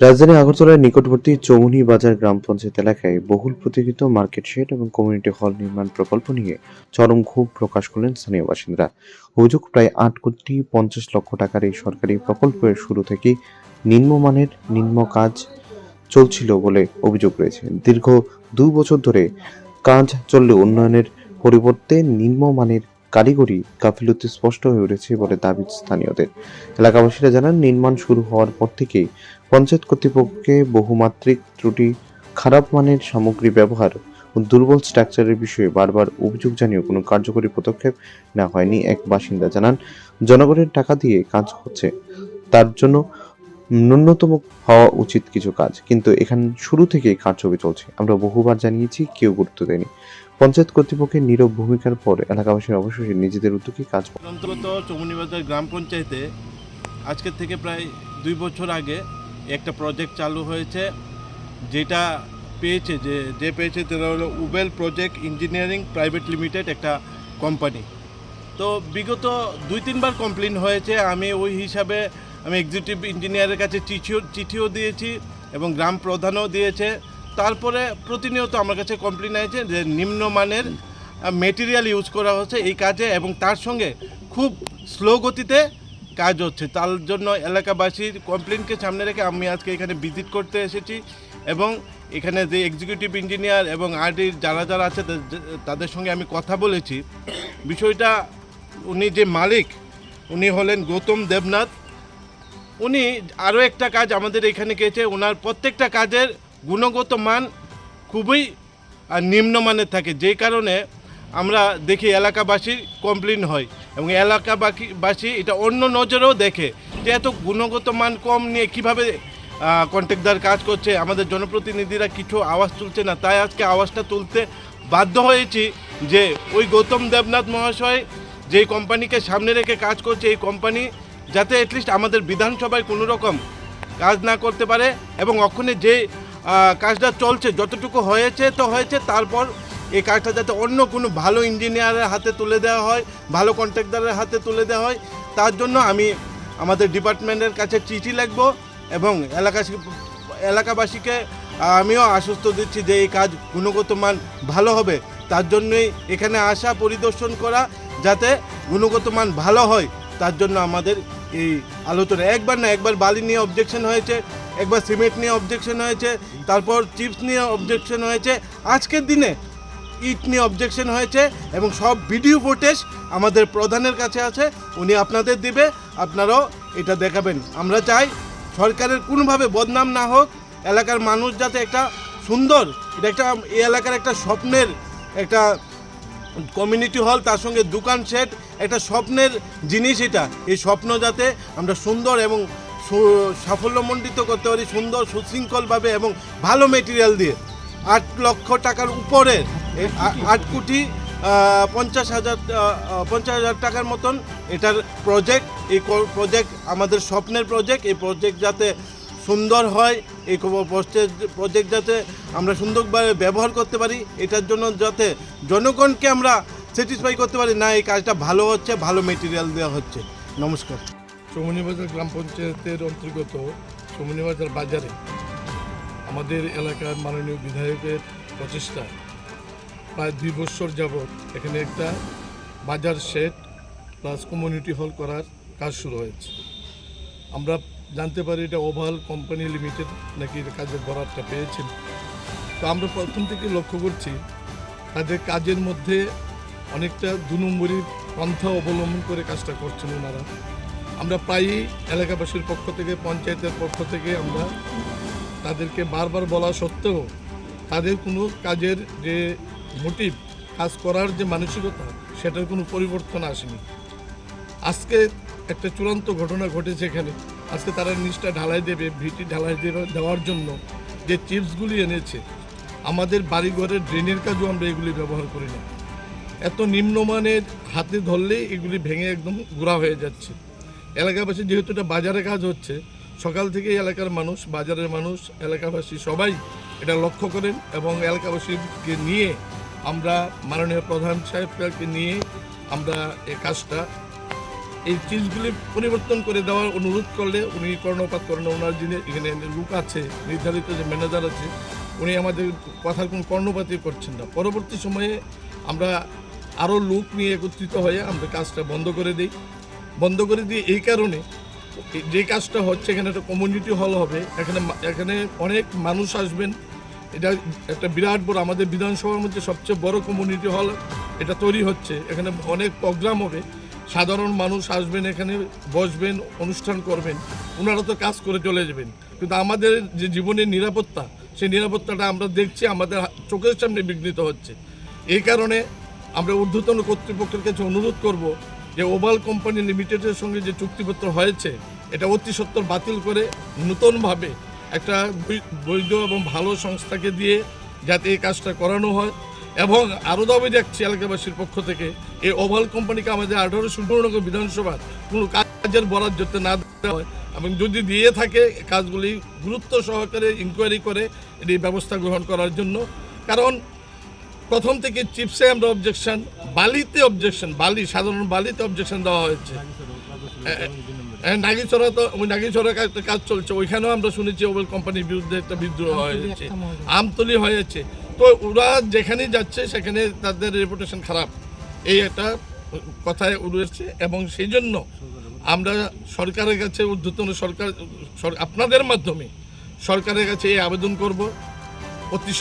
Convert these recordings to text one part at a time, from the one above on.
রাজধানী আগরতলার নিকটবর্তী চৌমুহনী বাজার গ্রাম পঞ্চায়েত এলাকায় বহুল প্রতীক্ষিত মার্কেট শেড এবং কমিউনিটি হল নির্মাণ প্রকল্প নিয়ে চরম ক্ষোভ প্রকাশ করলেন স্থানীয় বাসিন্দারা। অভিযোগ, প্রায় আট কোটি পঞ্চাশ লক্ষ টাকার এই সরকারি প্রকল্পের শুরু থেকেই নিম্নমানের নিম্ন কাজ চলছিল বলে অভিযোগ রয়েছে। দীর্ঘ দু বছর ধরে কাজ চললেও উন্নয়নের পরিবর্তে নিম্নমানের কারিগরি গাফিলতি স্পষ্ট হয়ে উঠেছে বলে দাবি স্থানীয়দের। এলাকাবাসীরা জানান, নির্মাণ শুরু হওয়ার পর থেকেই পঞ্চায়েত কর্তৃপক্ষকে বহুমাত্রিক ত্রুটি, খারাপ মানের সামগ্রী ব্যবহার ও দুর্বল স্ট্রাকচারের বিষয়ে বারবার অভিযোগ জানিয়েও কোনো কার্যকরী পদক্ষেপ নেওয়া হয়নি। এক বাসিন্দা জানান, জনগণের টাকা দিয়ে কাজ হচ্ছে, তার জন্য ন্যূনতম হওয়া উচিত কিছু কাজ। কিন্তু এখানে শুরু থেকেই কারচুপি চলছে। আমরা বহুবার জানিয়েছি, কেউ গুরুত্ব দেয়নি। পঞ্চায়েত কর্তৃপক্ষের নীরব ভূমিকার পর এলাকাবাসীর অবশেষে নিজেদের উদ্যোগে কাজ অন্তত চৌমনিবাজার গ্রাম পঞ্চায়েতে আজকের থেকে প্রায় দুই বছর আগে একটা প্রজেক্ট চালু হয়েছে, যেটা পেয়েছে যে যে পেয়েছে সেটা হলো Ubel project engineering private limited একটা কোম্পানি তো বিগত দুই তিনবার কমপ্লেন হয়েছে। আমি ওই হিসাবে আমি এক্সিকিউটিভ ইঞ্জিনিয়ারের কাছে চিঠিও চিঠিও দিয়েছি এবং গ্রাম প্রধানও দিয়েছে। তারপরে প্রতিনিয়ত আমার কাছে কমপ্লেন আছে যে নিম্নমানের মেটেরিয়াল ইউজ করা হচ্ছে এই কাজে এবং তার সঙ্গে খুব স্লো গতিতে কাজ হচ্ছে। তার জন্য এলাকাবাসীর কমপ্লেনকে সামনে রেখে আমি আজকে এখানে ভিজিট করতে এসেছি এবং এখানে যে এক্সিকিউটিভ ইঞ্জিনিয়ার এবং আরডির যারা যারা আছে তাদের সঙ্গে আমি কথা বলেছি। বিষয়টা উনি যে মালিক, উনি হলেন গৌতম দেবনাথ। উনি আরও একটা কাজ আমাদের এখানে গেছে। ওনার প্রত্যেকটা কাজের গুণগত মান খুবই নিম্নমানের থাকে। যেই কারণে আমরা দেখি এলাকাবাসীর কমপ্লেন হয় এবং এলাকাবাসী এটা অন্য নজরেও দেখে যে এত গুণগত মান কম নিয়ে কীভাবে কন্ট্রাক্টদার কাজ করছে, আমাদের জনপ্রতিনিধিরা কিছু আওয়াজ তুলছে না। তাই আজকে আওয়াজটা তুলতে বাধ্য হয়েছি যে ওই গৌতম দেবনাথ মহাশয় যেই কোম্পানিকে সামনে রেখে কাজ করছে, এই কোম্পানি যাতে অ্যাটলিস্ট আমাদের বিধানসভায় কোনো রকম কাজ না করতে পারে এবং ওখানে যে কাজটা চলছে, যতটুকু হয়েছে তো হয়েছে, তারপর এই কাজটা যাতে অন্য কোনো ভালো ইঞ্জিনিয়ারের হাতে তুলে দেওয়া হয়, ভালো কন্ট্রাক্টদারের হাতে তুলে দেওয়া হয়, তার জন্য আমি আমাদের ডিপার্টমেন্টের কাছে চিঠি লিখব এবং এলাকা এলাকাবাসীকে আমিও আশ্বস্ত দিচ্ছি যে এই কাজ গুণগত মান ভালো হবে। তার জন্যই এখানে আসা, পরিদর্শন করা, যাতে গুণগত মান ভালো হয়, তার জন্য আমাদের এই আলোচনা। একবার না, একবার বালি নিয়ে অবজেকশন হয়েছে, একবার সিমেন্ট নিয়ে অবজেকশন হয়েছে, তারপর চিপস নিয়ে অবজেকশন হয়েছে। আজকের দিনে ইট নিয়ে অবজেকশন হয়েছে এবং সব ভিডিও ফুটেজ আমাদের প্রধানের কাছে আছে, উনি আপনাদের দিবে, আপনারাও এটা দেখাবেন। আমরা চাই সরকারের কোনোভাবে বদনাম না হোক, এলাকার মানুষ যাতে একটা সুন্দর, এটা একটা, এই এলাকার একটা স্বপ্নের একটা কমিউনিটি হল তার সঙ্গে দোকান সেট একটা স্বপ্নের জিনিস এটা। এই স্বপ্ন যাতে আমরা সুন্দর এবং সাফল্যমণ্ডিত করতে পারি, সুন্দর, সুশৃঙ্খলভাবে এবং ভালো মেটেরিয়াল দিয়ে। আট লক্ষ টাকার উপরে আট কোটি পঞ্চাশ হাজার পঞ্চাশ হাজার টাকার মতন এটার প্রজেক্ট এই প্রজেক্ট আমাদের স্বপ্নের প্রজেক্ট এই প্রজেক্ট যাতে সুন্দর হয় এই প্রজেক্ট যাতে আমরা সুন্দরভাবে ব্যবহার করতে পারি, এটার জন্য যাতে জনগণকে আমরা স্যাটিসফাই করতে পারি। না, এই কাজটা ভালো হচ্ছে, ভালো মেটেরিয়াল দেওয়া হচ্ছে। নমস্কার। চৌমনিবাজার গ্রাম পঞ্চায়েতের অন্তর্গত চৌমনিবাজার বাজারে আমাদের এলাকার মাননীয় বিধায়কের প্রচেষ্টা প্রায় দুই বছর যাবৎ এখানে একটা বাজার শেড প্লাস কমিউনিটি হল করার কাজ শুরু হয়েছে। আমরা জানতে পারি এটা ওভাল কোম্পানি লিমিটেড নাকি কাজের বরাদটা পেয়েছেন। তো আমরা প্রথম থেকে লক্ষ্য করছি, তাদের কাজের মধ্যে অনেকটা দু নম্বরী পন্থা অবলম্বন করে কাজটা করছেন ওনারা। আমরা প্রায়ই এলাকাবাসীর পক্ষ থেকে, পঞ্চায়েতের পক্ষ থেকে আমরা তাদেরকে বারবার বলা সত্ত্বেও তাদের কোনো কাজের যে মোটিভ, কাজ করার যে মানসিকতা, সেটার কোনো পরিবর্তন আসেনি। আজকে একটা চূড়ান্ত ঘটনা ঘটেছে এখানে। আজকে তারা নিচটা ঢালাই দেবে, ভিটি ঢালাই দেওয়ার জন্য যে চিপসগুলি এনেছে, আমাদের বাড়িঘরের ড্রেনের কাজও আমরা এগুলি ব্যবহার করি না। এত নিম্নমানের হাতে ধরলেই এগুলি ভেঙে একদম গুঁড়া হয়ে যাচ্ছে। এলাকাবাসী যেহেতু এটা বাজারে কাজ হচ্ছে, সকাল থেকে এলাকার মানুষ, বাজারের মানুষ, এলাকাবাসী সবাই এটা লক্ষ্য করেন এবং এলাকাবাসীকে নিয়ে আমরা মাননীয় প্রধান সাহেবকে নিয়ে আমরা এ কাজটা এই চিজগুলি পরিবর্তন করে দেওয়ার অনুরোধ করলে উনি কর্ণপাত করেন ওনার যিনি এখানে লোক আছে, নির্ধারিত যে ম্যানেজার আছে, উনি আমাদের কথার কোনো কর্ণপাতই করছেন না। পরবর্তী সময়ে আমরা আরও লোক নিয়ে একত্রিত হয়ে আমরা কাজটা বন্ধ করে দিই। বন্ধ করে দিই এই কারণে যে কাজটা হচ্ছে, এখানে একটা কমিউনিটি হল হবে। এখানে এখানে অনেক মানুষ আসবেন। এটা একটা বিরাট বড়, আমাদের বিধানসভার মধ্যে সবচেয়ে বড় কমিউনিটি হল এটা তৈরি হচ্ছে। এখানে অনেক প্রোগ্রাম হবে। সাধারণ মানুষ আসবেন এখানে, বসবেন, অনুষ্ঠান করবেন ওনারা তো কাজ করে চলে যাবেন। কিন্তু আমাদের যে জীবনের নিরাপত্তা, সেই নিরাপত্তাটা আমরা দেখছি, আমাদের চোখের সামনে বিঘ্নিত হচ্ছে। এই কারণে আমরা ঊর্ধ্বতন কর্তৃপক্ষের কাছে অনুরোধ করব যে ওভাল কোম্পানি লিমিটেডের সঙ্গে যে চুক্তিপত্র হয়েছে, এটা অতি সত্বর বাতিল করে নতুনভাবে একটা বৈধ এবং ভালো সংস্থাকে দিয়ে যাতে এই কাজটা করানো হয়। এবং আরও দাবি দেখছি এলাকাবাসীর পক্ষ থেকে, এই ওভাল কোম্পানিকে আমাদের আঠারোশো নগর বিধানসভার কোনো কাজের বরাদ যাতে না দেওয়া হয়, এবং যদি দিয়ে থাকে কাজগুলি গুরুত্ব সহকারে ইনকোয়ারি করে, এটি ব্যবস্থা গ্রহণ করার জন্য। কারণ প্রথম থেকে চিপসে আমরা অবজেকশন বালিতে অবজেকশন বালি, সাধারণ বালিতে অবজেকশন দেওয়া হয়েছে। হ্যাঁ, নাগিছড়া তো ওই কাজ চলছে। ওইখানেও আমরা শুনেছি ওবেল কোম্পানির বিরুদ্ধে একটা বিদ্রোহ হয়েছে। আমতলি হয়েছে। তো ওরা যেখানেই যাচ্ছে সেখানে তাদের রেপুটেশন খারাপ। এই একটা কথায় উড়েছে এবং সেই জন্য আমরা সরকারের কাছে ঊর্ধ্বতন সরকার আপনাদের মাধ্যমে সরকারের কাছে এই আবেদন করব। অতি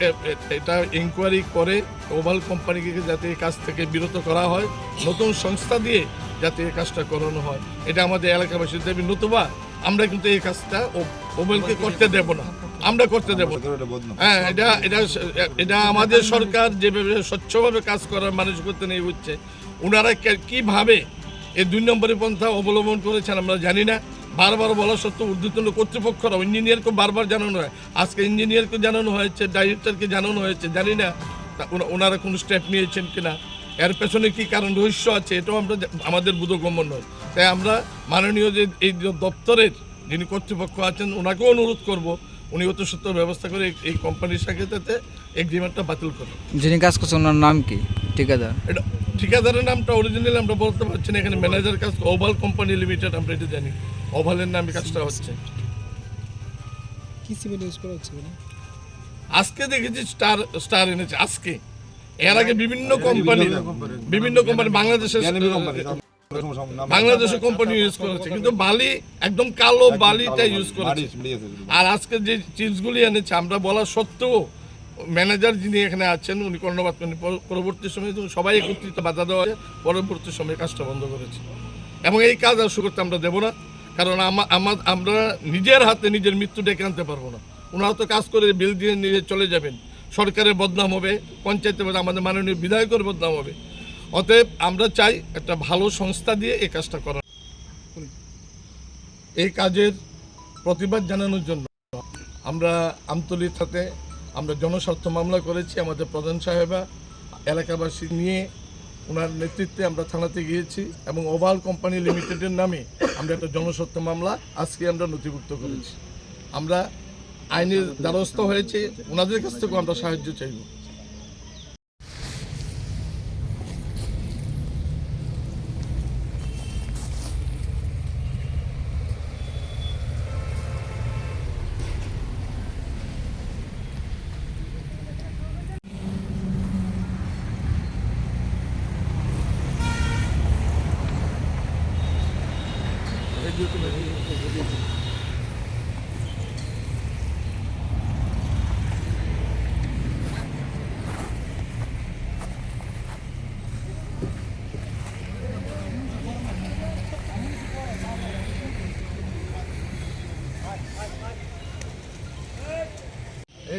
এ- এটা ইনকোয়ারি করে ওভাল কোম্পানিকে যাতে এই কাজ থেকে বিরত করা হয়। নতুন সংস্থা দিয়ে যাতে এই কাজটা করানো হয়। এটা আমাদের এলাকাবাসীর দাবি, নতুবা আমরা কিন্তু এই কাজটা ও- ওভালকে করতে দেব না। আমরা করতে দেব হ্যাঁ এটা এটা এটা আমাদের সরকার যেভাবে স্বচ্ছভাবে কাজ করার মানসিকতা নিয়ে হচ্ছে ওনারা কীভাবে কীভাবে এই দুই নম্বরের পন্থা অবলম্বন করেছেন আমরা জানি না। বারবার বলা সত্ত্বেও ঊর্ধ্বতন কর্তৃপক্ষরা ইঞ্জিনিয়ারকে বারবার জানানো হয়। আজকে ইঞ্জিনিয়ারকে জানানো হয়েছে, ডাইরেক্টরকে জানানো হয়েছে, জানি না। ওনারা কোনো স্টেপ নিয়েছেন কিনা? এর পেছনে কি কারণ রহস্য আছে? এটাও আমরা আমাদের বোধগম্য নয়। তাই আমরা মাননীয় যে এই দপ্তরের যিনি কর্তৃপক্ষ আছেন ওনাকেও অনুরোধ করব উনি অত সত্য ব্যবস্থা করে এই- কোম্পানির সাথে যাতে এগ্রিমেন্টটা বাতিল করুন। যিনি কাজ করছেন ওনার নাম কি? ঠিকাদার? এটা ঠিকাদারের নামটা অরিজিনাল আমরা বলতে পারছি না এখানে ম্যানেজার কাজ ওভাল কোম্পানি লিমিটেড আমরা এটা জানি। ওভালের নামে কাজটা হচ্ছে। কি সিমেন্ট ইউজ করা হচ্ছে আজকে দেখেছি স্টার স্টার এনেছে আজকে। এর আগে বিভিন্ন কোম্পানি বিভিন্ন কোম্পানি বাংলাদেশের বাংলাদেশের কোম্পানি ইউজ করেছে কিন্তু বালি একদম কালো বালিটা ইউজ করেছে। আর আজকে যে চিজগুলি এনেছে আমরা বলা সত্ত্বেও ম্যানেজার যিনি এখানে আছেন উনি করেন। পরবর্তী সময়ে সবাই একত্রিত বাধা দেওয়া পরবর্তী সময়ে কাজটা বন্ধ করেছে। এবং এই কাজ আর শুরু করতে আমরা দেবো না কারণ আমা- আমা- আমরা নিজের হাতে নিজের মৃত্যু ডেকে আনতে পারব না। ওনারা তো কাজ করে বিল দিয়ে নিয়ে চলে যাবেন। সরকারের বদনাম হবে পঞ্চায়েতের বদনাম, আমাদের মাননীয় বিধায়কের বদনাম হবে। অতএব আমরা চাই একটা ভালো সংস্থা দিয়ে এই কাজটা করা এই কাজের প্রতিবাদ জানানোর জন্য আমরা আমতলির সাথে আমরা জনস্বার্থ মামলা করেছি আমাদের প্রধান সাহেবা এলাকাবাসী নিয়ে ওনার নেতৃত্বে আমরা থানাতে গিয়েছি এবং ওভাল কোম্পানি লিমিটেডের নামে আমরা একটা জনস্বার্থ মামলা আজকে আমরা নথিভুক্ত করেছি। আমরা আইনের দ্বারস্থ হয়েছে। ওনাদের কাছ থেকেও আমরা সাহায্য চাইব।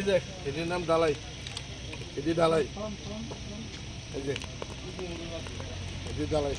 এই এটির নাম ডালাই। এটি ডালাই। এই যে এটি ডালাই।